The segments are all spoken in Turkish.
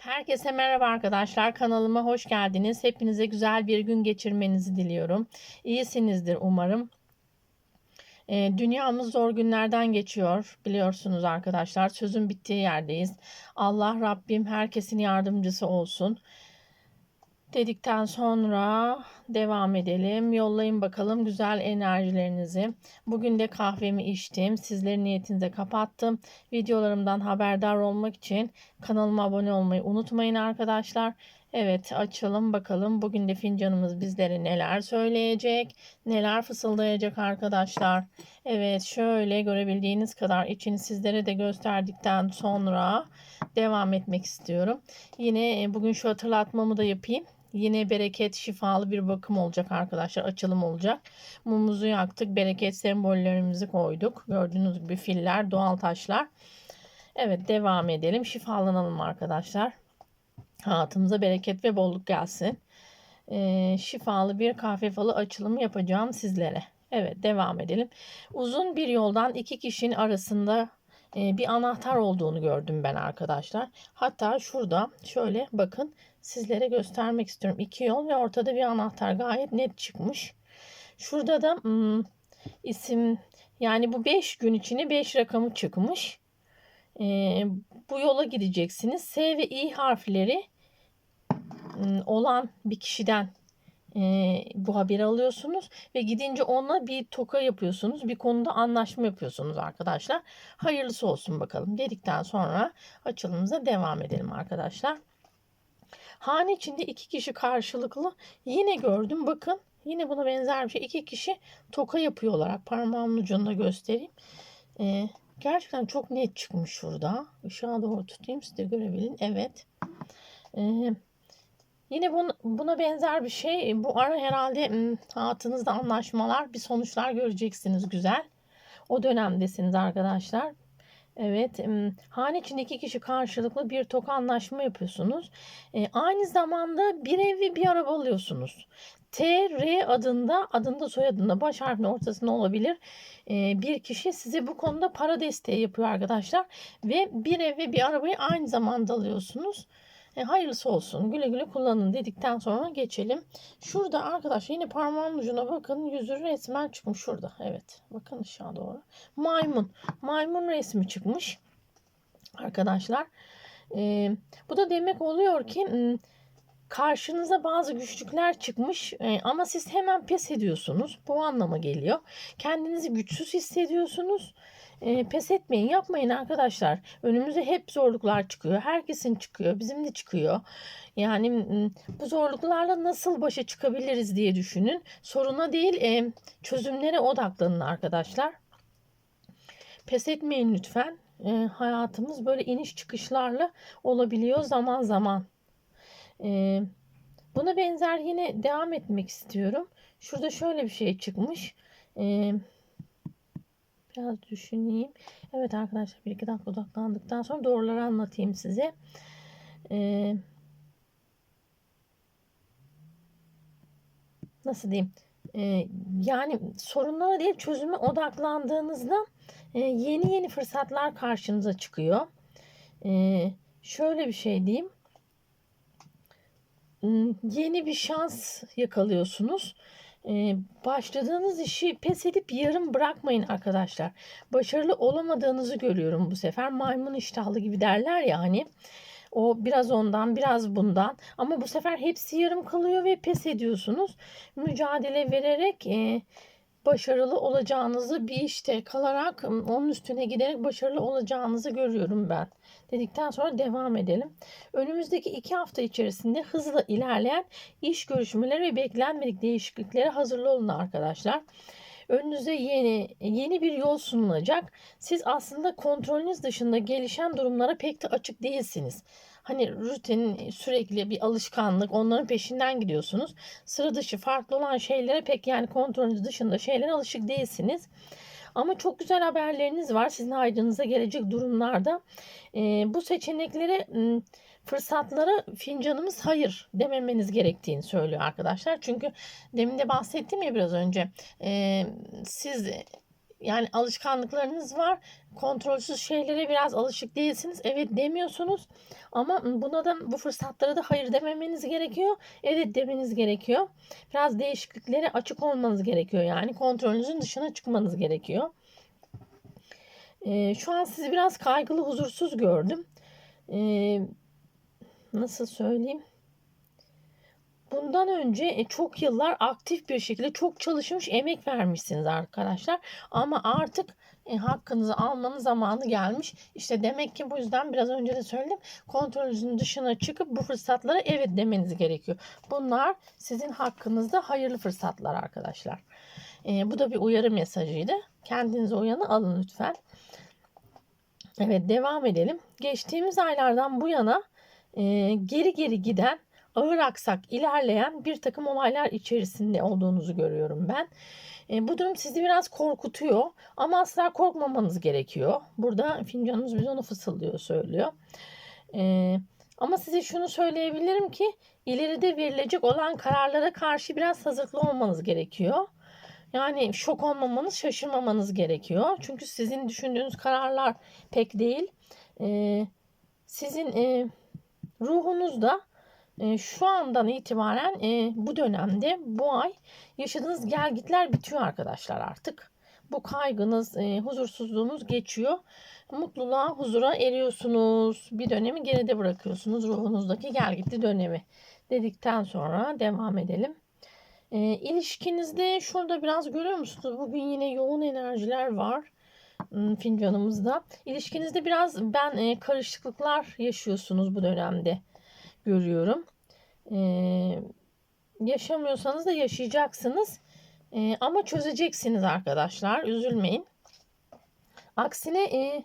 Herkese merhaba arkadaşlar. Kanalıma hoş geldiniz. Hepinize güzel bir gün geçirmenizi diliyorum. İyisinizdir umarım. Ee, dünyamız zor günlerden geçiyor biliyorsunuz arkadaşlar. Sözün bittiği yerdeyiz. Allah Rabbim herkesin yardımcısı olsun. Dedikten sonra devam edelim. Yollayın bakalım güzel enerjilerinizi. Bugün de kahvemi içtim. Sizlerin niyetinize kapattım. Videolarımdan haberdar olmak için kanalıma abone olmayı unutmayın arkadaşlar. Evet açalım bakalım. Bugün de fincanımız bizlere neler söyleyecek, neler fısıldayacak arkadaşlar. Evet şöyle görebildiğiniz kadar içini sizlere de gösterdikten sonra devam etmek istiyorum. Yine e, bugün şu hatırlatmamı da yapayım. Yine bereket şifalı bir bakım olacak arkadaşlar. Açılım olacak. Mumumuzu yaktık. Bereket sembollerimizi koyduk. Gördüğünüz gibi filler, doğal taşlar. Evet devam edelim. Şifalanalım arkadaşlar. Hayatımıza bereket ve bolluk gelsin. Ee, şifalı bir kahve falı açılımı yapacağım sizlere. Evet devam edelim. Uzun bir yoldan iki kişinin arasında bir anahtar olduğunu gördüm ben arkadaşlar. Hatta şurada şöyle bakın sizlere göstermek istiyorum. İki yol ve ortada bir anahtar gayet net çıkmış. Şurada da hmm, isim yani bu 5 gün içine 5 rakamı çıkmış. Ee, bu yola gideceksiniz. S ve İ harfleri hmm, olan bir kişiden e, bu haberi alıyorsunuz ve gidince onunla bir toka yapıyorsunuz. Bir konuda anlaşma yapıyorsunuz arkadaşlar. Hayırlısı olsun bakalım dedikten sonra açılımıza devam edelim arkadaşlar. Hane içinde iki kişi karşılıklı yine gördüm bakın. Yine buna benzer bir şey. İki kişi toka yapıyor olarak parmağımın ucunda göstereyim. Ee, gerçekten çok net çıkmış şurada. Işığa doğru tutayım siz de görebilin. Evet. Ee, yine buna, buna benzer bir şey. Bu ara herhalde hayatınızda anlaşmalar, bir sonuçlar göreceksiniz güzel. O dönemdesiniz arkadaşlar. Evet, hane içinde iki kişi karşılıklı bir tok anlaşma yapıyorsunuz. E, aynı zamanda bir ev ve bir araba alıyorsunuz. T, R adında, adında soyadında baş harfinin ortasında olabilir. E, bir kişi size bu konuda para desteği yapıyor arkadaşlar. Ve bir ev ve bir arabayı aynı zamanda alıyorsunuz. E, hayırlısı olsun. Güle güle kullanın dedikten sonra geçelim. Şurada arkadaşlar yine parmağımın ucuna bakın. Yüzü resmen çıkmış şurada. Evet. Bakın aşağı doğru. Maymun. Maymun resmi çıkmış. Arkadaşlar. E, bu da demek oluyor ki karşınıza bazı güçlükler çıkmış e, ama siz hemen pes ediyorsunuz. Bu anlama geliyor. Kendinizi güçsüz hissediyorsunuz. E, pes etmeyin, yapmayın arkadaşlar. Önümüze hep zorluklar çıkıyor. Herkesin çıkıyor, bizim de çıkıyor. Yani bu zorluklarla nasıl başa çıkabiliriz diye düşünün. Soruna değil, e, çözümlere odaklanın arkadaşlar. Pes etmeyin lütfen. E, hayatımız böyle iniş çıkışlarla olabiliyor zaman zaman. E, buna benzer yine devam etmek istiyorum. Şurada şöyle bir şey çıkmış. Eee Biraz düşüneyim. Evet arkadaşlar bir iki dakika odaklandıktan sonra doğruları anlatayım size. Ee, nasıl diyeyim? Ee, yani sorunlara değil çözüme odaklandığınızda e, yeni yeni fırsatlar karşınıza çıkıyor. Ee, şöyle bir şey diyeyim. Hmm, yeni bir şans yakalıyorsunuz ee, başladığınız işi pes edip yarım bırakmayın arkadaşlar. Başarılı olamadığınızı görüyorum bu sefer. Maymun iştahlı gibi derler ya hani. O biraz ondan biraz bundan ama bu sefer hepsi yarım kalıyor ve pes ediyorsunuz. Mücadele vererek e, başarılı olacağınızı bir işte kalarak onun üstüne giderek başarılı olacağınızı görüyorum ben. Dedikten sonra devam edelim. Önümüzdeki iki hafta içerisinde hızla ilerleyen iş görüşmeleri ve beklenmedik değişikliklere hazırlı olun arkadaşlar. Önünüze yeni yeni bir yol sunulacak. Siz aslında kontrolünüz dışında gelişen durumlara pek de açık değilsiniz. Hani rutin sürekli bir alışkanlık onların peşinden gidiyorsunuz. Sıra dışı farklı olan şeylere pek yani kontrolünüz dışında şeylere alışık değilsiniz. Ama çok güzel haberleriniz var sizin aydınıza gelecek durumlarda. E, bu seçeneklere fırsatlara fincanımız hayır dememeniz gerektiğini söylüyor arkadaşlar. Çünkü demin de bahsettim ya biraz önce. E, siz yani alışkanlıklarınız var. Kontrolsüz şeylere biraz alışık değilsiniz. Evet demiyorsunuz. Ama buna da bu fırsatlara da hayır dememeniz gerekiyor. Evet demeniz gerekiyor. Biraz değişikliklere açık olmanız gerekiyor. Yani kontrolünüzün dışına çıkmanız gerekiyor. Ee, şu an sizi biraz kaygılı, huzursuz gördüm. Ee, nasıl söyleyeyim? Bundan önce e, çok yıllar aktif bir şekilde çok çalışmış, emek vermişsiniz arkadaşlar. Ama artık e, hakkınızı almanın zamanı gelmiş. İşte demek ki bu yüzden biraz önce de söyledim. Kontrolünüzün dışına çıkıp bu fırsatlara evet demeniz gerekiyor. Bunlar sizin hakkınızda hayırlı fırsatlar arkadaşlar. E, bu da bir uyarı mesajıydı. Kendinize uyanı alın lütfen. Evet devam edelim. Geçtiğimiz aylardan bu yana e, geri geri giden ağır aksak ilerleyen bir takım olaylar içerisinde olduğunuzu görüyorum ben. E, bu durum sizi biraz korkutuyor ama asla korkmamanız gerekiyor. Burada fincanımız bize onu fısıldıyor, söylüyor. E, ama size şunu söyleyebilirim ki ileride verilecek olan kararlara karşı biraz hazırlıklı olmanız gerekiyor. Yani şok olmamanız, şaşırmamanız gerekiyor. Çünkü sizin düşündüğünüz kararlar pek değil. E, sizin e, ruhunuzda e, şu andan itibaren e, bu dönemde bu ay yaşadığınız gelgitler bitiyor arkadaşlar artık. Bu kaygınız, e, huzursuzluğunuz geçiyor. Mutluluğa, huzura eriyorsunuz. Bir dönemi geride bırakıyorsunuz. Ruhunuzdaki gelgitli dönemi dedikten sonra devam edelim. E, ilişkinizde şurada biraz görüyor musunuz? Bugün yine yoğun enerjiler var hmm, fincanımızda. İlişkinizde biraz ben e, karışıklıklar yaşıyorsunuz bu dönemde görüyorum. Ee, yaşamıyorsanız da yaşayacaksınız. Ee, ama çözeceksiniz arkadaşlar. Üzülmeyin. Aksine e,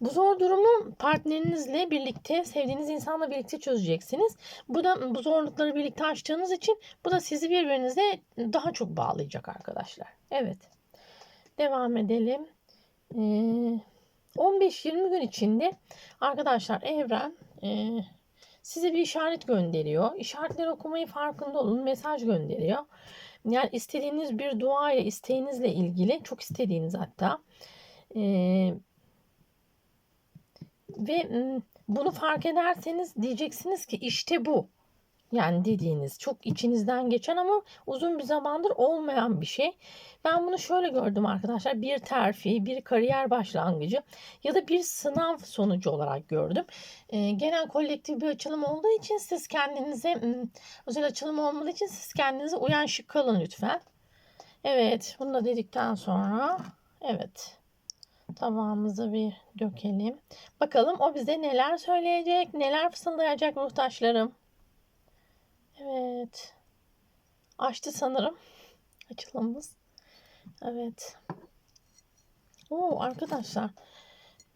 bu zor durumu partnerinizle birlikte, sevdiğiniz insanla birlikte çözeceksiniz. Bu da bu zorlukları birlikte aştığınız için bu da sizi birbirinize daha çok bağlayacak arkadaşlar. Evet. Devam edelim. Ee, 15-20 gün içinde arkadaşlar evren e, size bir işaret gönderiyor. İşaretleri okumayı farkında olun. Mesaj gönderiyor. Yani istediğiniz bir dua ile isteğinizle ilgili çok istediğiniz hatta ee, ve bunu fark ederseniz diyeceksiniz ki işte bu. Yani dediğiniz çok içinizden geçen ama uzun bir zamandır olmayan bir şey. Ben bunu şöyle gördüm arkadaşlar. Bir terfi, bir kariyer başlangıcı ya da bir sınav sonucu olarak gördüm. E, genel kolektif bir açılım olduğu için siz kendinize özel açılım olmadığı için siz kendinize uyan şık kalın lütfen. Evet bunu da dedikten sonra evet tabağımıza bir dökelim. Bakalım o bize neler söyleyecek, neler fısıldayacak ruhtaşlarım. Evet. Açtı sanırım. Açılımız. Evet. Oo arkadaşlar.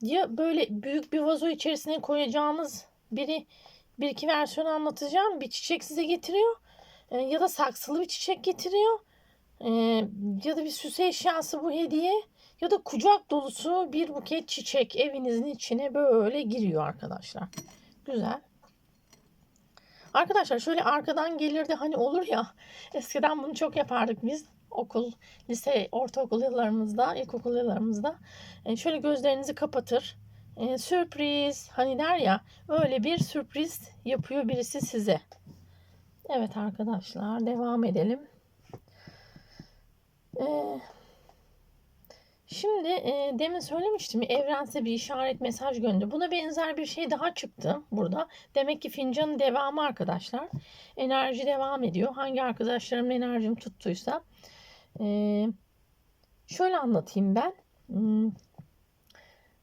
Ya böyle büyük bir vazo içerisine koyacağınız biri bir iki versiyon anlatacağım. Bir çiçek size getiriyor. E, ya da saksılı bir çiçek getiriyor. E, ya da bir süs eşyası bu hediye. Ya da kucak dolusu bir buket çiçek evinizin içine böyle giriyor arkadaşlar. Güzel. Arkadaşlar şöyle arkadan gelirdi hani olur ya eskiden bunu çok yapardık biz okul, lise, ortaokul yıllarımızda, ilkokul yıllarımızda e, şöyle gözlerinizi kapatır. E, sürpriz hani der ya öyle bir sürpriz yapıyor birisi size. Evet arkadaşlar devam edelim. Eee Şimdi e, demin söylemiştim evrense bir işaret mesaj gönderiyor. Buna benzer bir şey daha çıktı burada. Demek ki fincanın devamı arkadaşlar. Enerji devam ediyor. Hangi arkadaşlarımın enerjim tuttuysa. E, şöyle anlatayım ben. Hmm,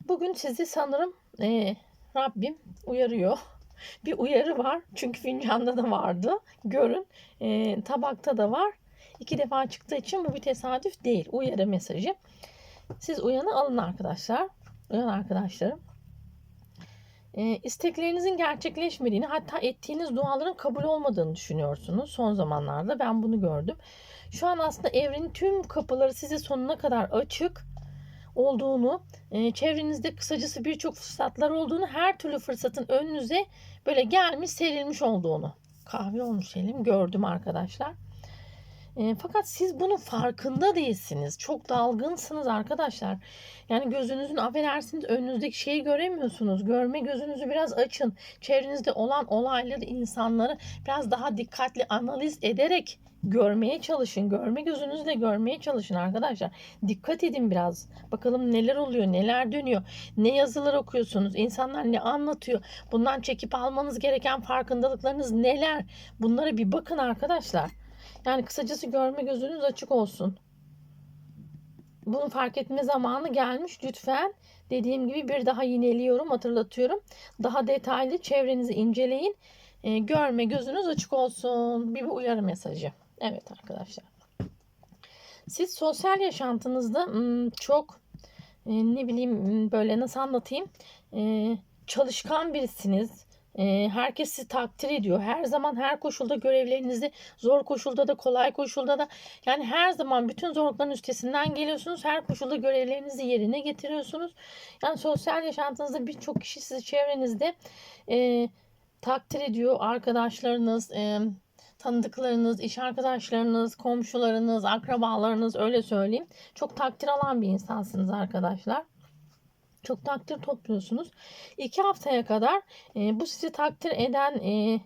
bugün sizi sanırım e, Rabbim uyarıyor. Bir uyarı var. Çünkü fincanda da vardı. Görün. E, tabakta da var. İki defa çıktığı için bu bir tesadüf değil. Uyarı mesajı. Siz uyanı alın arkadaşlar. Uyan arkadaşlarım. E, isteklerinizin gerçekleşmediğini hatta ettiğiniz duaların kabul olmadığını düşünüyorsunuz son zamanlarda. Ben bunu gördüm. Şu an aslında evrenin tüm kapıları size sonuna kadar açık olduğunu, e, çevrenizde kısacası birçok fırsatlar olduğunu, her türlü fırsatın önünüze böyle gelmiş, serilmiş olduğunu. Kahve olmuş elim gördüm arkadaşlar. E, fakat siz bunun farkında değilsiniz. Çok dalgınsınız arkadaşlar. Yani gözünüzün affedersiniz önünüzdeki şeyi göremiyorsunuz. Görme gözünüzü biraz açın. Çevrenizde olan olayları, insanları biraz daha dikkatli analiz ederek görmeye çalışın. Görme gözünüzle görmeye çalışın arkadaşlar. Dikkat edin biraz. Bakalım neler oluyor, neler dönüyor. Ne yazılar okuyorsunuz? İnsanlar ne anlatıyor? Bundan çekip almanız gereken farkındalıklarınız neler? Bunlara bir bakın arkadaşlar. Yani kısacası görme gözünüz açık olsun. Bunu fark etme zamanı gelmiş. Lütfen dediğim gibi bir daha yineliyorum, hatırlatıyorum. Daha detaylı çevrenizi inceleyin. Ee, görme gözünüz açık olsun. Bir, bir uyarı mesajı. Evet arkadaşlar. Siz sosyal yaşantınızda hmm, çok e, ne bileyim hmm, böyle nasıl anlatayım e, çalışkan birisiniz. Herkes sizi takdir ediyor. Her zaman her koşulda görevlerinizi zor koşulda da kolay koşulda da yani her zaman bütün zorlukların üstesinden geliyorsunuz. Her koşulda görevlerinizi yerine getiriyorsunuz. Yani sosyal yaşantınızda birçok kişi sizi çevrenizde e, takdir ediyor. Arkadaşlarınız, e, tanıdıklarınız, iş arkadaşlarınız, komşularınız, akrabalarınız öyle söyleyeyim. Çok takdir alan bir insansınız arkadaşlar. Çok takdir topluyorsunuz. İki haftaya kadar e, bu sizi takdir eden e,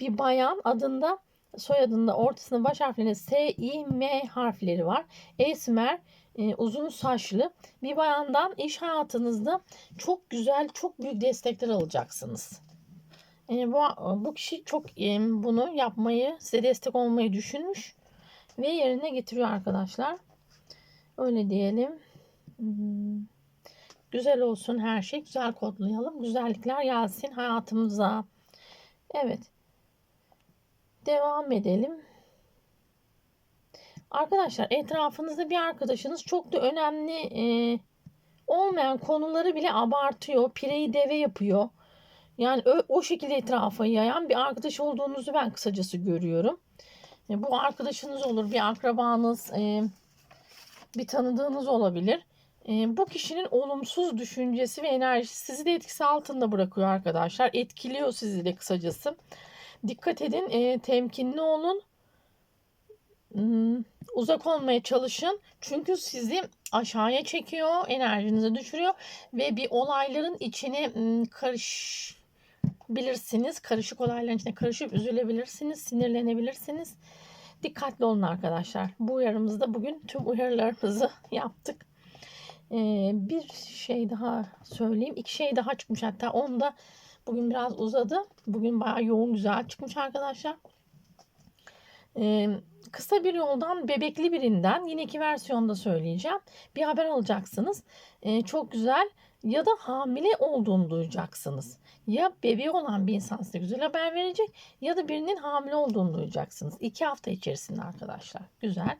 bir bayan adında soyadında ortasında baş harflerinde S, I, M harfleri var. Esmer, e, uzun saçlı bir bayandan iş hayatınızda çok güzel, çok büyük destekler alacaksınız. E, bu, bu kişi çok e, bunu yapmayı, size destek olmayı düşünmüş ve yerine getiriyor arkadaşlar. Öyle diyelim. Hmm. Güzel olsun her şey. Güzel kodlayalım. Güzellikler gelsin hayatımıza. Evet. Devam edelim. Arkadaşlar etrafınızda bir arkadaşınız çok da önemli e, olmayan konuları bile abartıyor. Pireyi deve yapıyor. Yani o, o şekilde etrafa yayan bir arkadaş olduğunuzu ben kısacası görüyorum. E, bu arkadaşınız olur, bir akrabanız, e, bir tanıdığınız olabilir. Bu kişinin olumsuz düşüncesi ve enerjisi sizi de etkisi altında bırakıyor arkadaşlar. Etkiliyor sizi de kısacası. Dikkat edin, temkinli olun. Hmm, uzak olmaya çalışın. Çünkü sizi aşağıya çekiyor, enerjinizi düşürüyor ve bir olayların içine hmm, karış bilirsiniz. Karışık olayların içine karışıp üzülebilirsiniz, sinirlenebilirsiniz. Dikkatli olun arkadaşlar. Bu uyarımızda bugün tüm uyarılarımızı yaptık. Ee, bir şey daha söyleyeyim. İki şey daha çıkmış hatta. Onu da bugün biraz uzadı. Bugün bayağı yoğun güzel çıkmış arkadaşlar. Ee, kısa bir yoldan bebekli birinden yine iki versiyonda söyleyeceğim. Bir haber alacaksınız. Ee, çok güzel ya da hamile olduğunu duyacaksınız. Ya bebeği olan bir insan size güzel haber verecek ya da birinin hamile olduğunu duyacaksınız. İki hafta içerisinde arkadaşlar. Güzel.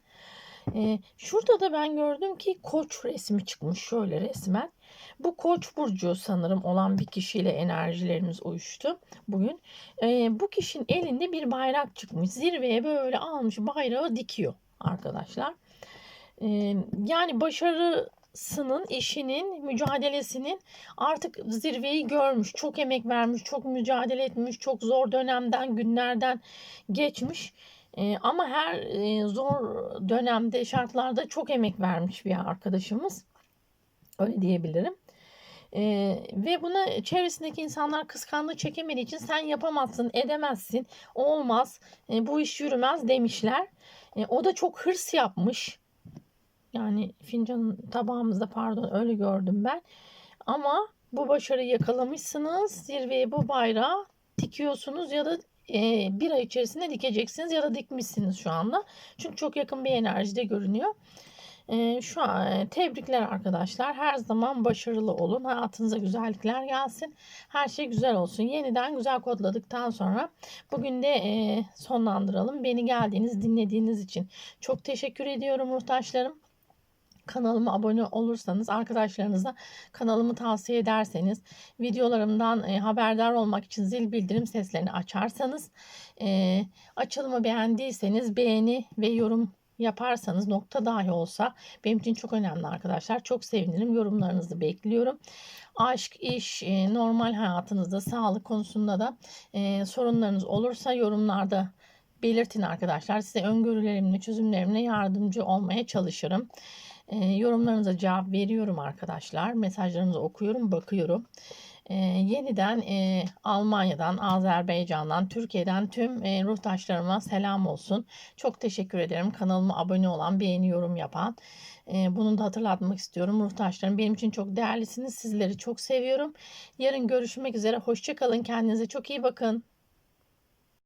Ee, şurada da ben gördüm ki koç resmi çıkmış şöyle resmen. Bu koç burcu sanırım olan bir kişiyle enerjilerimiz uyuştu bugün. Ee, bu kişinin elinde bir bayrak çıkmış. Zirveye böyle almış bayrağı dikiyor arkadaşlar. Ee, yani başarısının, işinin, mücadelesinin artık zirveyi görmüş. Çok emek vermiş, çok mücadele etmiş, çok zor dönemden, günlerden geçmiş. Ama her zor dönemde, şartlarda çok emek vermiş bir arkadaşımız. Öyle diyebilirim. E, ve buna çevresindeki insanlar kıskanlığı çekemediği için sen yapamazsın, edemezsin, olmaz, e, bu iş yürümez demişler. E, o da çok hırs yapmış. Yani fincanın tabağımızda pardon öyle gördüm ben. Ama bu başarıyı yakalamışsınız. Zirveye bu bayrağı dikiyorsunuz ya da e, bir ay içerisinde dikeceksiniz ya da dikmişsiniz şu anda. Çünkü çok yakın bir enerjide görünüyor. E, şu an tebrikler arkadaşlar. Her zaman başarılı olun. Hayatınıza güzellikler gelsin. Her şey güzel olsun. Yeniden güzel kodladıktan sonra bugün de e, sonlandıralım. Beni geldiğiniz, dinlediğiniz için çok teşekkür ediyorum muhtaçlarım kanalıma abone olursanız, arkadaşlarınıza kanalımı tavsiye ederseniz, videolarımdan e, haberdar olmak için zil bildirim seslerini açarsanız, e, açılımı beğendiyseniz beğeni ve yorum yaparsanız nokta dahi olsa benim için çok önemli arkadaşlar. Çok sevinirim. Yorumlarınızı bekliyorum. Aşk, iş, e, normal hayatınızda, sağlık konusunda da e, sorunlarınız olursa yorumlarda belirtin arkadaşlar. Size öngörülerimle, çözümlerimle yardımcı olmaya çalışırım. E, yorumlarınıza cevap veriyorum arkadaşlar. Mesajlarınızı okuyorum, bakıyorum. E, yeniden e, Almanya'dan, Azerbaycan'dan, Türkiye'den tüm e, ruhtaşlarıma selam olsun. Çok teşekkür ederim. Kanalıma abone olan, beğeni, yorum yapan. E, bunu da hatırlatmak istiyorum. Ruhtaşlarım benim için çok değerlisiniz. Sizleri çok seviyorum. Yarın görüşmek üzere. Hoşçakalın. Kendinize çok iyi bakın.